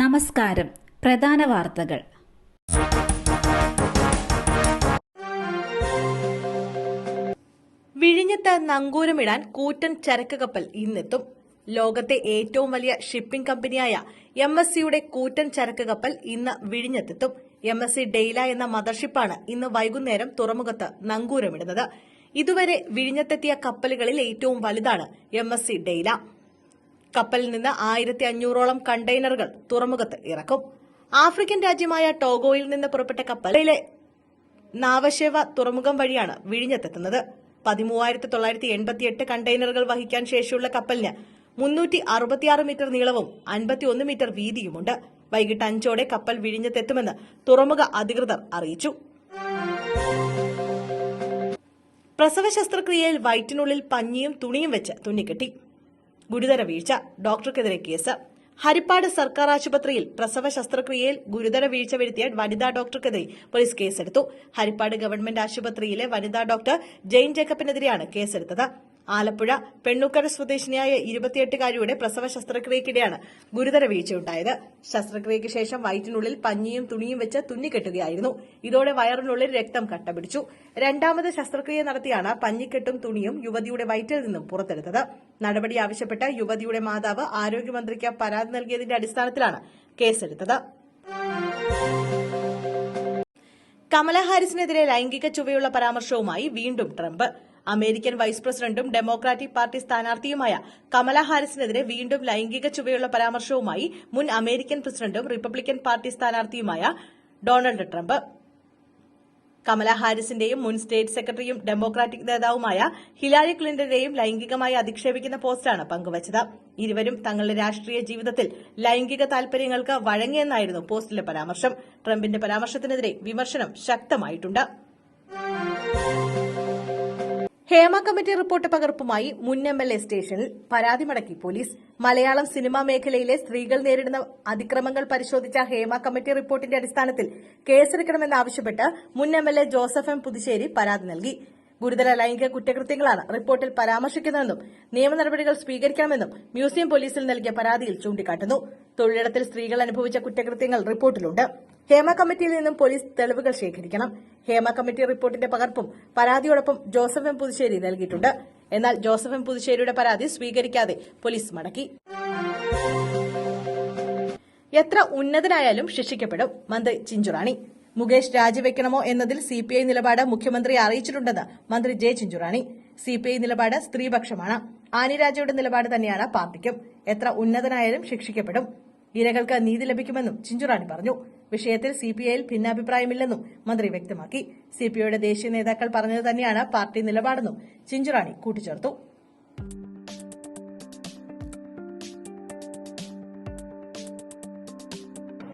നമസ്കാരം. പ്രധാന വാർത്തകൾ. വിഴിഞ്ഞത്ത് നങ്കൂരമിടാൻ കൂറ്റൻ ചരക്ക് കപ്പൽ ഇന്നെത്തും. ലോകത്തെ ഏറ്റവും വലിയ ഷിപ്പിംഗ് കമ്പനിയായ എം എസ് സിയുടെ കൂറ്റൻ ചരക്ക് കപ്പൽ ഇന്ന് വിഴിഞ്ഞത്തെത്തും. എം എസ് സി ഡെയ്ല എന്ന മദർഷിപ്പാണ് ഇന്ന് വൈകുന്നേരം തുറമുഖത്ത് നങ്കൂരമിടുന്നത്. ഇതുവരെ വിഴിഞ്ഞത്തെത്തിയ കപ്പലുകളിൽ ഏറ്റവും വലുതാണ് എം എസ് സി ഡെയ്ല കപ്പലിൽ നിന്ന് ആയിരത്തി അഞ്ഞൂറോളം കണ്ടെയ്നറുകൾ തുറമുഖത്ത് ഇറക്കും. ആഫ്രിക്കൻ രാജ്യമായ ടോഗോയിൽ നിന്ന് പുറപ്പെട്ട കപ്പലിലെ നാവശേവ തുറമുഖം വഴിയാണ് വിഴിഞ്ഞത്തെത്തുന്നത്. പതിമൂവായിരത്തി തൊള്ളായിരത്തി എൺപത്തിയെട്ട് കണ്ടെയ്നറുകൾ വഹിക്കാൻ ശേഷിയുള്ള കപ്പലിന് മുന്നൂറ്റി അറുപത്തിയാറ് മീറ്റർ നീളവും അൻപത്തിയൊന്ന് മീറ്റർ വീതിയുമുണ്ട്. വൈകിട്ട് അഞ്ചോടെ കപ്പൽ വിഴിഞ്ഞത്തെത്തുമെന്ന് തുറമുഖ അധികൃതർ അറിയിച്ചു. പ്രസവ ശസ്ത്രക്രിയയിൽ വയറ്റിനുള്ളിൽ പഞ്ഞിയും തുണിയും വെച്ച് തുന്നിക്കെട്ടി. ഗുരുതര വീഴ്ച ഡോക്ടർക്കെതിരെ കേസ്. ഹരിപ്പാട് സർക്കാർ ആശുപത്രിയിൽ പ്രസവ ശസ്ത്രക്രിയയിൽ ഗുരുതര വീഴ്ച വരുത്തിയ വനിതാ ഡോക്ടർക്കെതിരെ പോലീസ് കേസെടുത്തു. ഹരിപ്പാട് ഗവൺമെന്റ് ആശുപത്രിയിലെ വനിതാ ഡോക്ടർ ജെയിൻ ജേക്കബിനെതിരെയാണ് കേസെടുത്തത്. ആലപ്പുഴ പെണ്ണുക്കര സ്വദേശിനിയായ ഇരുപത്തിയെട്ടുകാരിയുടെ പ്രസവ ശസ്ത്രക്രിയക്കിടെയാണ് ഗുരുതര വീഴ്ചയുണ്ടായത്. ശസ്ത്രക്രിയയ്ക്ക് ശേഷം വയറ്റിനുള്ളിൽ പഞ്ഞിയും തുണിയും വെച്ച് തുന്നിക്കെട്ടുകയായിരുന്നു. ഇതോടെ വയറിനുള്ളിൽ രക്തം കട്ടപിടിച്ചു. രണ്ടാമത് ശസ്ത്രക്രിയ നടത്തിയാണ് പഞ്ഞിക്കെട്ടും തുണിയും യുവതിയുടെ വയറ്റിൽ നിന്നും പുറത്തെടുത്തത്. നടപടി ആവശ്യപ്പെട്ട് യുവതിയുടെ മാതാവ് ആരോഗ്യമന്ത്രിക്ക് പരാതി നൽകിയതിന്റെ അടിസ്ഥാനത്തിലാണ് കേസെടുത്തത്. കമല ഹാരിസിനെതിരെ ലൈംഗിക ചുവയുള്ള പരാമർശവുമായി വീണ്ടും ട്രംപ്. അമേരിക്കൻ വൈസ് പ്രസിഡന്റും ഡെമോക്രാറ്റിക് പാർട്ടി സ്ഥാനാർത്ഥിയുമായ കമല ഹാരിസിനെതിരെ വീണ്ടും ലൈംഗിക ചുവയുള്ള പരാമർശവുമായി മുൻ അമേരിക്കൻ പ്രസിഡന്റും റിപ്പബ്ലിക്കൻ പാർട്ടി സ്ഥാനാർത്ഥിയുമായ ഡൊണാൾഡ് ട്രംപ്. കമല ഹാരിസിന്റെയും മുൻ സ്റ്റേറ്റ് സെക്രട്ടറിയും ഡെമോക്രാറ്റിക് നേതാവുമായ ഹിലാരി ക്ലിന്റന്റെയും ലൈംഗികമായി അധിക്ഷേപിക്കുന്ന പോസ്റ്റാണ് പങ്കുവച്ചത്. ഇരുവരും തങ്ങളുടെ രാഷ്ട്രീയ ജീവിതത്തിൽ ലൈംഗിക താൽപര്യങ്ങൾക്ക് വഴങ്ങിയെന്നായിരുന്നു പോസ്റ്റിലെ പരാമർശം. ട്രംപിന്റെ പരാമർശത്തിനെതിരെ വിമർശനം ശക്തമായിട്ടുണ്ട്. ഹേമ കമ്മിറ്റി റിപ്പോർട്ട് പകർപ്പുമായി മുൻ എം എൽ എ സ്റ്റേഷനിൽ പരാതി മടക്കി പോലീസ്. മലയാളം സിനിമാ മേഖലയിലെ സ്ത്രീകൾ നേരിടുന്ന അതിക്രമങ്ങൾ പരിശോധിച്ച ഹേമ കമ്മിറ്റി റിപ്പോർട്ടിന്റെ അടിസ്ഥാനത്തിൽ കേസെടുക്കണമെന്നാവശ്യപ്പെട്ട് മുൻ M L A Joseph M Puthussery പരാതി നൽകി. ഗുരുതര ലൈംഗിക കുറ്റകൃത്യങ്ങളാണ് റിപ്പോർട്ടിൽ പരാമർശിക്കുന്നതെന്നും നിയമ നടപടികൾ സ്വീകരിക്കണമെന്നും മ്യൂസിയം പോലീസിൽ നൽകിയ പരാതിയിൽ ചൂണ്ടിക്കാട്ടുന്നു. തൊഴിലിടത്തിൽ സ്ത്രീകൾ അനുഭവിച്ച കുറ്റകൃത്യങ്ങൾ റിപ്പോർട്ടിലുണ്ട്. ഹേമ കമ്മിറ്റിയിൽ നിന്നും പോലീസ് തെളിവുകൾ ശേഖരിക്കണം. ഹേമ കമ്മിറ്റി റിപ്പോർട്ടിന്റെ പകർപ്പും പരാതിയോടൊപ്പം ജോസഫ് എം പുതുശ്ശേരി നൽകിയിട്ടുണ്ട്. എന്നാൽ ജോസഫ് എം പുതുശ്ശേരിയുടെ പരാതി സ്വീകരിക്കാതെ പോലീസ് മടക്കി. എത്ര ഉന്നതനായാലും ശിക്ഷിക്കപ്പെടും. മന്ത്രി ചിഞ്ചുറാണി. മുകേഷ് രാജിവെക്കണമോ എന്നതിൽ സിപിഐ നിലപാട് മുഖ്യമന്ത്രി അറിയിച്ചിട്ടുണ്ടെന്ന് മന്ത്രി ജെ ചിഞ്ചുറാണി. സിപിഐ നിലപാട് സ്ത്രീപക്ഷമാണ്. ആനിരാജയുടെ നിലപാട് തന്നെയാണ് പാർട്ടിക്കും. എത്ര ഉന്നതനായാലും ശിക്ഷിക്കപ്പെടും. ഇരകൾക്ക് നീതി ലഭിക്കുമെന്നും ചിഞ്ചുറാണി പറഞ്ഞു. വിഷയത്തിൽ സിപിഐയിൽ ഭിന്നാഭിപ്രായമില്ലെന്നും മന്ത്രി വ്യക്തമാക്കി. സിപിഐയുടെ ദേശീയ നേതാക്കൾ പറഞ്ഞത് തന്നെയാണ് പാർട്ടി നിലപാടെന്നും ചിഞ്ചുറാണി കൂട്ടിച്ചേർത്തു.